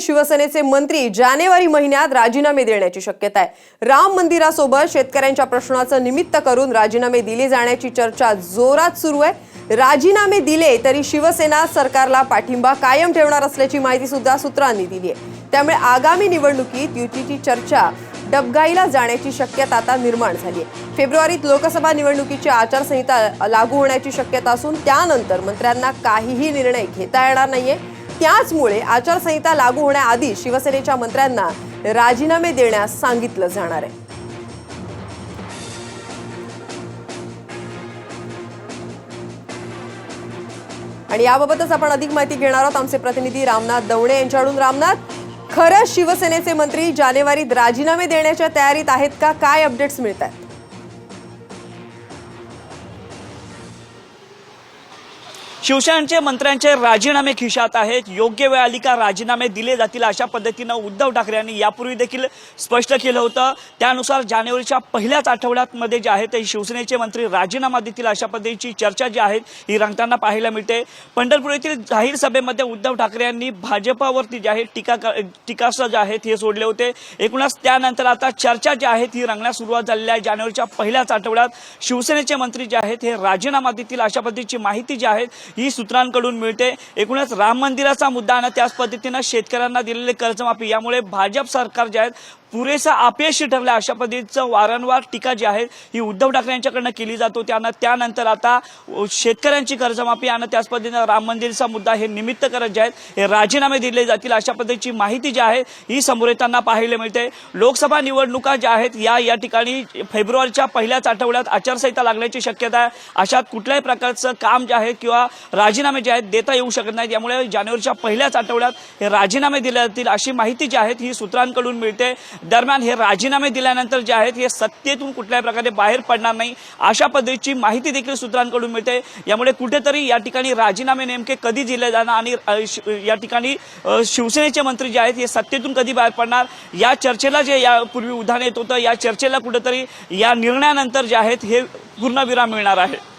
शिवसेनेचे मंत्री जानेवारी महिन्यात राजीनामे देण्याची शक्यता आहे. राम मंदिरासोबत शेतकऱ्यांच्या प्रश्नाचं निमित्त करून राजीनामे दिले जाण्याची चर्चा जोरात सुरू आहे. राजीनामे दिले तरी शिवसेना सरकारला पाठिंबा कायम ठेवणार असल्याची माहिती सुद्धा सूत्रांनी दिली आहे. त्यामुळे आगामी निवडणुकीत युतीची चर्चा डबगाईला जाण्याची शक्यता आता निर्माण झाली आहे. फेब्रुवारीत लोकसभा निवडणुकीची आचारसंहिता लागू होण्याची शक्यता असून त्यानंतर मंत्र्यांना काहीही निर्णय घेता येणार नाहीये. त्याचमुळे आचारसंहिता लागू होण्याआधी शिवसेनेच्या मंत्र्यांना राजीनामे देण्यास सांगितलं जाणार आहे. आणि याबाबतच आपण अधिक माहिती घेणार आहोत. आमचे प्रतिनिधी रामनाथ दवणे यांच्याकडून. रामनाथ खरंच शिवसेनेचे मंत्री जानेवारीत राजीनामे देण्याच्या तयारीत आहेत का? काय अपडेट्स मिळत शिवसेनेचे मंत्र्यांचे राजीनामे खिशात आहेत. योग्य वेळ आली का राजीनामे दिले जातील अशा पद्धतीनं उद्धव ठाकरे यांनी यापूर्वी देखील स्पष्ट केलं होतं. त्यानुसार जानेवारीच्या पहिल्याच आठवड्यात मध्ये जे आहे ते शिवसेनेचे मंत्री राजीनामा देतील अशा पद्धतीची चर्चा जी आहे ही रंगताना पाहायला मिळते. पंढरपूर येथील जाहीर सभेमध्ये उद्धव ठाकरे यांनी भाजपावरती जे आहे टीका टीकास्त्र जे आहेत हे सोडले होते. एकूणच त्यानंतर आता चर्चा जी आहेत ही रंगण्यास सुरुवात झालेली आहे. जानेवारीच्या पहिल्याच आठवड्यात शिवसेनेचे मंत्री जे आहेत हे राजीनामा देतील अशा पद्धतीची माहिती जी आहे ही सूत्रांकडून मिळते. एकूणच राम मंदिराचा मुद्दा आणि त्याच पद्धतीनं शेतकऱ्यांना दिलेले कर्जमाफी. यामुळे भाजप सरकार जे आहेत पुरेसा अपयशी ठरला अशा पद्धतीचं वारंवार टीका जी आहे ही उद्धव ठाकरे यांच्याकडनं केली जातो. त्यानं त्यानंतर आता शेतकऱ्यांची कर्जमाफी आणि त्याच पद्धतीनं राम मंदिरचा मुद्दा हे निमित्त करत जे आहेत हे राजीनामे दिले जातील अशा पद्धतीची माहिती जी आहे ही समोर येताना पाहायला मिळते. लोकसभा निवडणुका ज्या आहेत या या ठिकाणी फेब्रुवारीच्या पहिल्याच आठवड्यात आचारसंहिता लागण्याची शक्यता आहे. अशात कुठल्याही प्रकारचं काम जे आहे किंवा राजीनामे जे आहेत देता येऊ शकत नाहीत. यामुळे जानेवारीच्या पहिल्याच आठवड्यात हे राजीनामे दिले जातील अशी माहिती जी आहे ही सूत्रांकडून मिळते. दरम्यान हे राजीनामे दिल्यानंतर जे आहेत हे सत्तेतून कुठल्याही प्रकारे बाहेर पडणार नाही. अशा पद्धतीची माहिती देखील सूत्रांकडून मिळते. यामुळे कुठेतरी या ठिकाणी राजीनामे नेमके कधी दिले जाणार आणि या ठिकाणी शिवसेनेचे मंत्री जे आहेत हे सत्तेतून कधी बाहेर पडणार? या चर्चेला जे यापूर्वी उदाहरण येत होतं या चर्चेला कुठेतरी या निर्णयानंतर जे आहेत हे पूर्णविराम मिळणार आहे.